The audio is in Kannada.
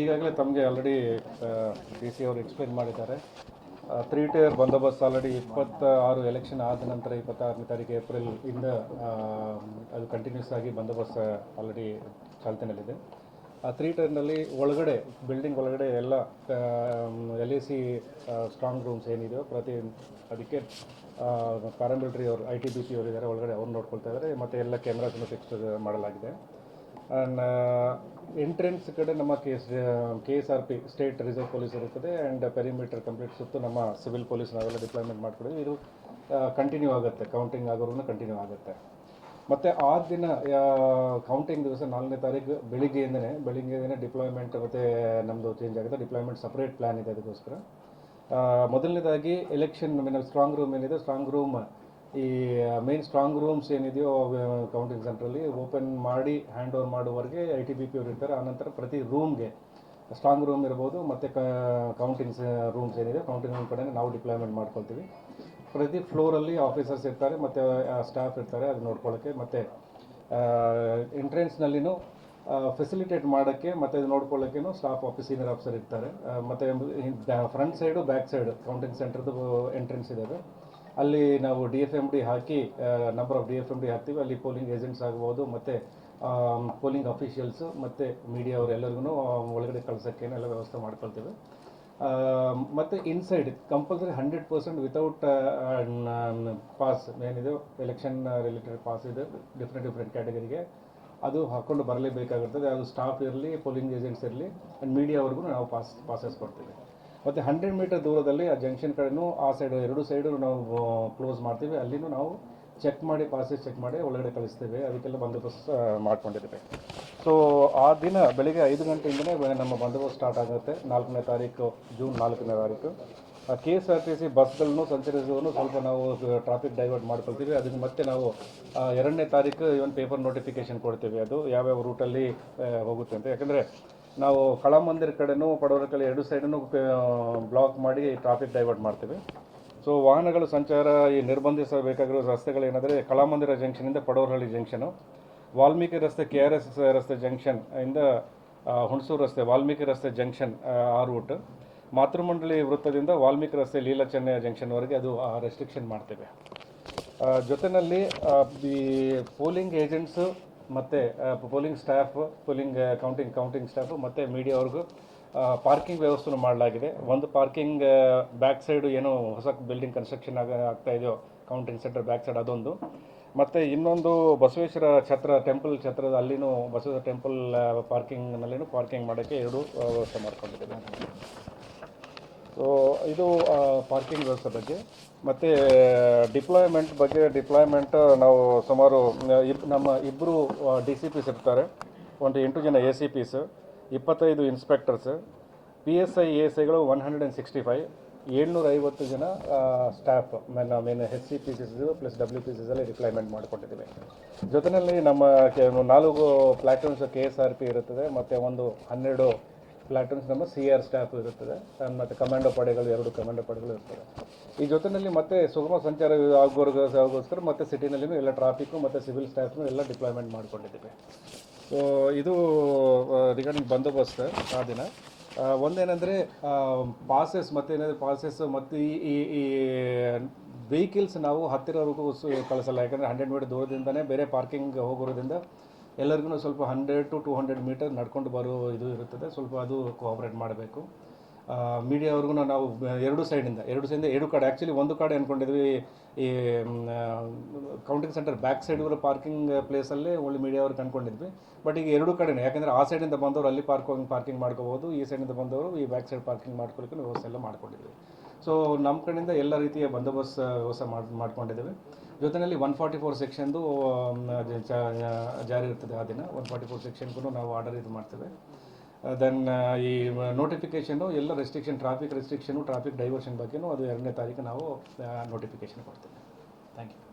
ಈಗಾಗಲೇ ತಮಗೆ ಆಲ್ರೆಡಿ ಡಿ ಸಿ ಅವರು ಎಕ್ಸ್ಪ್ಲೇನ್ ಮಾಡಿದ್ದಾರೆ. ತ್ರೀ ಟೇರ್ ಬಂದೋಬಸ್ತ್ ಆಲ್ರೆಡಿ ಇಪ್ಪತ್ತಾರು ಎಲೆಕ್ಷನ್ ಆದ ನಂತರ ಇಪ್ಪತ್ತಾರನೇ ತಾರೀಕು ಏಪ್ರಿಲ್ ಇಂದ ಅದು ಕಂಟಿನ್ಯೂಸ್ ಆಗಿ ಬಂದೋಬಸ್ತ್ ಆಲ್ರೆಡಿ ಚಾಲ್ತಿನಲ್ಲಿದೆ. ಆ ತ್ರೀ ಟೇರ್ನಲ್ಲಿ ಒಳಗಡೆ ಬಿಲ್ಡಿಂಗ್ ಒಳಗಡೆ ಎಲ್ಲ L A C strong rooms ಏನಿದೆಯೋ ಪ್ರತಿ, ಅದಕ್ಕೆ ಪ್ಯಾರಾಮಿಲಿಟ್ರಿ ಅವರು ಐ ಟಿ ಬಿ ಪಿ ಅವರು ಇದ್ದಾರೆ, ಒಳಗಡೆ ಅವ್ರು ನೋಡ್ಕೊಳ್ತಾ ಇದ್ದಾರೆ, ಮತ್ತು ಎಲ್ಲ ಕ್ಯಾಮ್ರಾಸನ್ನು ಫಿಕ್ಸ್ ಮಾಡಲಾಗಿದೆ. ಆ್ಯಂಡ್ ಎಂಟ್ರೆನ್ಸ್ ಕಡೆ ನಮ್ಮ K S K S R P state reserve police ಇರುತ್ತದೆ. ಆ್ಯಂಡ್ ಪೆರಿಮೀಟರ್ ಕಂಪ್ಲೀಟ್ ಸುತ್ತು ನಮ್ಮ ಸಿವಿಲ್ ಪೊಲೀಸ್ ನಾವೆಲ್ಲ ಡಿಪ್ಲಾಯ್ಮೆಂಟ್ ಮಾಡ್ಕೊಂಡಿದ್ವಿ ಇದು ಕಂಟಿನ್ಯೂ ಆಗುತ್ತೆ. ಕೌಂಟಿಂಗ್ ಆಗೋರು ಕಂಟಿನ್ಯೂ ಆಗುತ್ತೆ. ಮತ್ತು ಆ ದಿನ ಕೌಂಟಿಂಗ್ ದಿವಸ ನಾಲ್ಕನೇ ತಾರೀಕು ಬೆಳಿಗ್ಗೆಯಿಂದನೇ ಬೆಳಿಗ್ಗೆಯಿಂದನೇ ಡಿಪ್ಲಾಯ್ಮೆಂಟ್ ಮತ್ತು ನಮ್ಮದು ಚೇಂಜ್ ಆಗುತ್ತೆ. ಡಿಪ್ಲಾಯ್ಮೆಂಟ್ ಸಪ್ರೇಟ್ ಪ್ಲ್ಯಾನ್ ಇದೆ ಅದಕ್ಕೋಸ್ಕರ. ಮೊದಲನೇದಾಗಿ ಎಲೆಕ್ಷನ್ ಸ್ಟ್ರಾಂಗ್ ರೂಮ್ ಏನಿದೆ ಸ್ಟ್ರಾಂಗ್ ರೂಮ್ ಈ ಮೇನ್ ಸ್ಟ್ರಾಂಗ್ ರೂಮ್ಸ್ ಏನಿದೆಯೋ ಕೌಂಟಿಂಗ್ ಸೆಂಟ್ರಲ್ಲಿ ಓಪನ್ ಮಾಡಿ ಹ್ಯಾಂಡ್ ಓವರ್ ಮಾಡುವವರೆಗೆ ಐ ಟಿ ಬಿ ಪಿ ಅವರು ಇರ್ತಾರೆ. ಆನಂತರ ಪ್ರತಿ ರೂಮ್ಗೆ ಸ್ಟ್ರಾಂಗ್ ರೂಮ್ ಇರ್ಬೋದು, ಮತ್ತು ಕೌಂಟಿಂಗ್ ರೂಮ್ಸ್ ಏನಿದೆ ಕೌಂಟಿಂಗ್ ರೂಮ್ ಕಡೆ ನಾವು ಡಿಪ್ಲಾಯ್ಮೆಂಟ್ ಮಾಡ್ಕೊಳ್ತೀವಿ. ಪ್ರತಿ ಫ್ಲೋರಲ್ಲಿ ಆಫೀಸರ್ಸ್ ಇರ್ತಾರೆ, ಮತ್ತು ಸ್ಟಾಫ್ ಇರ್ತಾರೆ, ಅದು ನೋಡ್ಕೊಳ್ಳೋಕ್ಕೆ ಮತ್ತು ಎಂಟ್ರೆನ್ಸ್ನಲ್ಲಿನೂ ಫೆಸಿಲಿಟೇಟ್ ಮಾಡೋಕ್ಕೆ, ಮತ್ತು ಇದು ನೋಡ್ಕೊಳ್ಳೋಕ್ಕೇನು ಸ್ಟಾಫ್ ಆಫೀಸ್ ಸೀನಿಯರ್ ಆಫೀಸರ್ ಇರ್ತಾರೆ. ಮತ್ತು front side back side counting ಸೆಂಟ್ರದ್ದು entrance ಇದ್ದಾವೆ ಅಲ್ಲಿ ನಾವು D F M D hockey number of D F M D ಹಾಕ್ತೀವಿ. ಅಲ್ಲಿ ಪೋಲಿಂಗ್ ಏಜೆಂಟ್ಸ್ ಆಗ್ಬೋದು, ಮತ್ತು ಪೋಲಿಂಗ್ ಅಫಿಷಿಯಲ್ಸು ಮತ್ತು ಮೀಡಿಯಾ ಅವರೆಲ್ಲರಿಗೂ ಒಳಗಡೆ ಕಳ್ಸೋಕ್ಕೆ ಎಲ್ಲ ವ್ಯವಸ್ಥೆ ಮಾಡ್ಕೊಳ್ತೀವಿ. ಮತ್ತು inside compulsory hundred percent without pass ಏನಿದೆ ಎಲೆಕ್ಷನ್ ರಿಲೇಟೆಡ್ ಪಾಸ್ ಇದೆ ಡಿಫ್ರೆಂಟ್ ಡಿಫ್ರೆಂಟ್ ಕ್ಯಾಟಗರಿಗೆ ಅದು ಹಾಕ್ಕೊಂಡು ಬರಲೇಬೇಕಾಗುತ್ತದೆ. ಅದು ಸ್ಟಾಫ್ ಇರಲಿ ಪೋಲಿಂಗ್ ಏಜೆಂಟ್ಸ್ ಇರಲಿ ಆ್ಯಂಡ್ ಮೀಡಿಯಾವರೆಗೂ ನಾವು ಪಾಸ್ ಪಾಸಸ್ ಕೊಡ್ತೀವಿ. ಮತ್ತು ಹಂಡ್ರೆಡ್ ಮೀಟರ್ ದೂರದಲ್ಲಿ ಆ ಜಂಕ್ಷನ್ ಕಡೆನೂ ಆ ಸೈಡ್ ಎರಡು ಸೈಡು ನಾವು ಕ್ಲೋಸ್ ಮಾಡ್ತೀವಿ. ಅಲ್ಲಿನೂ ನಾವು ಚೆಕ್ ಮಾಡಿ ಪಾಸೇಜ್ ಚೆಕ್ ಮಾಡಿ ಒಳಗಡೆ ಕಳಿಸ್ತೇವೆ. ಅದಕ್ಕೆಲ್ಲ ಬಂದೋಬಸ್ತ್ ಮಾಡ್ಕೊಂಡಿದ್ದೇವೆ. ಸೊ ಆ ದಿನ ಬೆಳಿಗ್ಗೆ ಐದು ಗಂಟೆಯಿಂದನೇ ಬ- ನಮ್ಮ ಬಂದೋಬಸ್ತ್ ಸ್ಟಾರ್ಟ್ ಆಗುತ್ತೆ. ನಾಲ್ಕನೇ ತಾರೀಕು ಜೂನ್ ನಾಲ್ಕನೇ ತಾರೀಕು. K S R T C ಬಸ್ಗಳನ್ನು ಸಂಚರಿಸುವನ್ನು ಸ್ವಲ್ಪ ನಾವು ಟ್ರಾಫಿಕ್ ಡೈವರ್ಟ್ ಮಾಡ್ಕೊಳ್ತೀವಿ. ಅದಕ್ಕೆ ಮತ್ತೆ ನಾವು ಆ, ಎರಡನೇ ತಾರೀಕು ಇವನ್ ಪೇಪರ್ ನೋಟಿಫಿಕೇಶನ್ ಕೊಡ್ತೀವಿ. ಅದು ಯಾವ್ಯಾವ ರೂಟಲ್ಲಿ ಹೋಗುತ್ತೆ ಅಂತ. ಯಾಕಂದರೆ ನಾವು ಕಳಮಂದಿರ ಕಡೆನೂ ಪಡವರ ಕಡೆ ಎರಡು ಸೈಡನ್ನು ಬ್ಲಾಕ್ ಮಾಡಿ ಟ್ರಾಫಿಕ್ ಡೈವರ್ಟ್ ಮಾಡ್ತೀವಿ. ಸೊ ವಾಹನಗಳು ಸಂಚಾರ ಈ ನಿರ್ಬಂಧಿಸಬೇಕಾಗಿರೋ ರಸ್ತೆಗಳೇನೆಂದರೆ ಕಳಾಮಂದಿರ ಜಂಕ್ಷನಿಂದ ಪಡವರಹಳ್ಳಿ ಜಂಕ್ಷನು ವಾಲ್ಮೀಕಿ ರಸ್ತೆ ಕೆ ಆರ್ ಎಸ್ ರಸ್ತೆ ಜಂಕ್ಷನ್ ಇಂದ ಹುಣಸೂರು ರಸ್ತೆ ವಾಲ್ಮೀಕಿ ರಸ್ತೆ ಜಂಕ್ಷನ್ ಆ, ರೂಟ್ ಮಾತೃಮಂಡಳಿ ವೃತ್ತದಿಂದ ವಾಲ್ಮೀಕಿ ರಸ್ತೆ ಲೀಲಾ ಚೆನ್ನಯ್ಯ ಜಂಕ್ಷನ್ವರೆಗೆ ಅದು ರೆಸ್ಟ್ರಿಕ್ಷನ್ ಮಾಡ್ತೇವೆ. ಜೊತೆಯಲ್ಲಿ ಈ ಪೋಲಿಂಗ್ ಏಜೆಂಟ್ಸು ಮತ್ತು polling staff polling counting counting staff ಮತ್ತು ಮೀಡಿಯಾವ್ರಿಗೂ ಪಾರ್ಕಿಂಗ್ ವ್ಯವಸ್ಥೆನೂ ಮಾಡಲಾಗಿದೆ. ಒಂದು ಪಾರ್ಕಿಂಗ್ ಬ್ಯಾಕ್ ಸೈಡು ಏನು ಹೊಸ ಬಿಲ್ಡಿಂಗ್ ಕನ್ಸ್ಟ್ರಕ್ಷನ್ ಆಗ, ಆಗ್ತಾ ಇದೆಯೋ ಕೌಂಟಿಂಗ್ ಸೆಂಟರ್ ಬ್ಯಾಕ್ ಸೈಡ್ ಅದೊಂದು. ಮತ್ತು ಇನ್ನೊಂದು ಬಸವೇಶ್ವರ ಛತ್ರ ಟೆಂಪಲ್ ಛತ್ರದ ಅಲ್ಲಿನೂ ಬಸವೇಶ್ವರ ಟೆಂಪಲ್ ಪಾರ್ಕಿಂಗ್ನಲ್ಲಿನೂ ಪಾರ್ಕಿಂಗ್ ಮಾಡೋಕ್ಕೆ ಎರಡು ವ್ಯವಸ್ಥೆ ಮಾಡ್ಕೊಂಡಿದ್ದೇವೆ ಸೊ ಇದು ಪಾರ್ಕಿಂಗ್ ವ್ಯವಸ್ಥೆ ಬಗ್ಗೆ. ಮತ್ತು ಡಿಪ್ಲಾಯ್ಮೆಂಟ್ ಬಗ್ಗೆ ಡಿಪ್ಲಾಯ್ಮೆಂಟ್ ನಾವು ಸುಮಾರು, ಇಬ್, ನಮ್ಮ ಇಬ್ಬರು ಡಿ ಸಿ ಪಿಸ್ ಇರ್ತಾರೆ. ಒಂದು ಎಂಟು ಜನ ಎ ಸಿ ಪಿಸ್ ಇಪ್ಪತ್ತೈದು inspectors P S I A S ಐಗಳು one hundred and sixty five ಏಳ್ನೂರ ಐವತ್ತು ಜನ staff main main H C P Cs plus W P ಸಿಸಲ್ಲಿ deployment ಮಾಡಿಕೊಟ್ಟಿದ್ದೀವಿ. ಜೊತೆಯಲ್ಲಿ ನಮ್ಮ ನಾಲ್ಕು platoons K S R P ಇರುತ್ತದೆ, ಮತ್ತು ಒಂದು ಹನ್ನೆರಡು ಪ್ಲಾಟೂನ್ಸ್ ನಮ್ಮ ಸಿ ಆರ್ ಸ್ಟಾಫ್ ಇರುತ್ತದೆ. ಮತ್ತು ಕಮಾಂಡೋ ಪಡೆಗಳು, ಎರಡು ಕಮಾಂಡೋ ಪಡೆಗಳು ಇರ್ತವೆ ಈ ಜೊತೆಯಲ್ಲಿ ಮತ್ತೆ ಸುಗಮ ಸಂಚಾರ ಆಗೋರ್ಗೋಸ್ಕರ ಮತ್ತೆ ಸಿಟಿನಲ್ಲಿ ಎಲ್ಲ ಟ್ರಾಫಿಕ್ಕು ಮತ್ತು ಸಿವಿಲ್ ಸ್ಟಾಫ್ನು ಎಲ್ಲ ಡಿಪ್ಲಾಯ್ಮೆಂಟ್ ಮಾಡ್ಕೊಂಡಿದ್ದೀವಿ. ಸೊ ಇದು ರಿಗಾರ್ಡಿಂಗ್ ಬಂದೋಬಸ್ತ್ ಆ ದಿನ. ಒಂದೇನೆಂದರೆ ಪಾಸಸ್ ಮತ್ತೇನಾದರೂ ಪಾಸಸ್ ಮತ್ತು ಈ ಈ ವೆಹಿಕಲ್ಸ್ ನಾವು ಹತ್ತಿರವರೆಗೂ ಕಳಿಸಲ್ಲ. ಯಾಕಂದರೆ ಹಂಡ್ರೆಡ್ ಮೀಟರ್ ದೂರದಿಂದನೇ ಬೇರೆ ಪಾರ್ಕಿಂಗ್ ಹೋಗೋದ್ರಿಂದ ಎಲ್ಲರಿಗೂ ಸ್ವಲ್ಪ hundred to two hundred metre ನಡ್ಕೊಂಡು ಬರೋ ಇದು ಇರುತ್ತದೆ. ಸ್ವಲ್ಪ ಅದು ಕೋಆಪ್ರೇಟ್ ಮಾಡಬೇಕು. ಮೀಡಿಯಾವ್ರಿಗೂ ನಾವು ಎರಡು ಸೈಡಿಂದ ಎರಡು ಸೈಡಿಂದ ಎರಡು ಕಡೆ. ಆ್ಯಕ್ಚುಲಿ ಒಂದು ಕಡೆ ಅಂದ್ಕೊಂಡಿದ್ವಿ ಈ ಕೌಂಟಿಂಗ್ ಸೆಂಟರ್ ಬ್ಯಾಕ್ ಸೈಡ್ ಇರೋ ಪಾರ್ಕಿಂಗ್ ಪ್ಲೇಸಲ್ಲೇ ಒಳ್ಳೆ ಮೀಡಿಯಾವ್ರಿಗೆ ಅಂದ್ಕೊಂಡಿದ್ವಿ ಬಟ್ ಈಗ ಎರಡು ಕಡೆನೇ, ಯಾಕಂದರೆ ಆ ಸೈಡಿಂದ ಬಂದವರು ಅಲ್ಲಿ ಪಾರ್ಕಿಂಗ್ ಪಾರ್ಕಿಂಗ್ ಮಾಡ್ಕೋಬೋದು ಈ ಸೈಡಿಂದ ಬಂದವರು ಈ ಬ್ಯಾಕ್ ಸೈಡ್ ಪಾರ್ಕಿಂಗ್ ಮಾಡ್ಕೊಳ್ಳೋಕೆ ವ್ಯವಸ್ಥೆ ಎಲ್ಲ ಮಾಡ್ಕೊಂಡಿದ್ವಿ. ಸೊ ನಮ್ಮ ಕಡೆಯಿಂದ ಎಲ್ಲ ರೀತಿಯ ಬಂದೋಬಸ್ತ್ ವ್ಯವಸ್ಥೆ ಮಾಡಿ ಮಾಡ್ಕೊಂಡಿದ್ದೇವೆ ಜೊತೆಯಲ್ಲಿ ಒನ್ ಫಾರ್ಟಿ ಫೋರ್ ಸೆಕ್ಷನ್ದು ಜಾರಿ ಇರ್ತದೆ ಆ ದಿನ. ಒನ್ ಫಾರ್ಟಿ ಫೋರ್ ಸೆಕ್ಷನ್ಗೂ ನಾವು ಆರ್ಡರ್ ಇದು ಮಾಡ್ತೇವೆ. ದೆನ್ ಈ ನೋಟಿಫಿಕೇಷನು ಎಲ್ಲ restriction traffic restriction traffic diversion ಬಗ್ಗೆನೂ ಅದು ಎರಡನೇ ತಾರೀಕು ನಾವು ನೋಟಿಫಿಕೇಷನ್ ಕೊಡ್ತೇವೆ. Thank you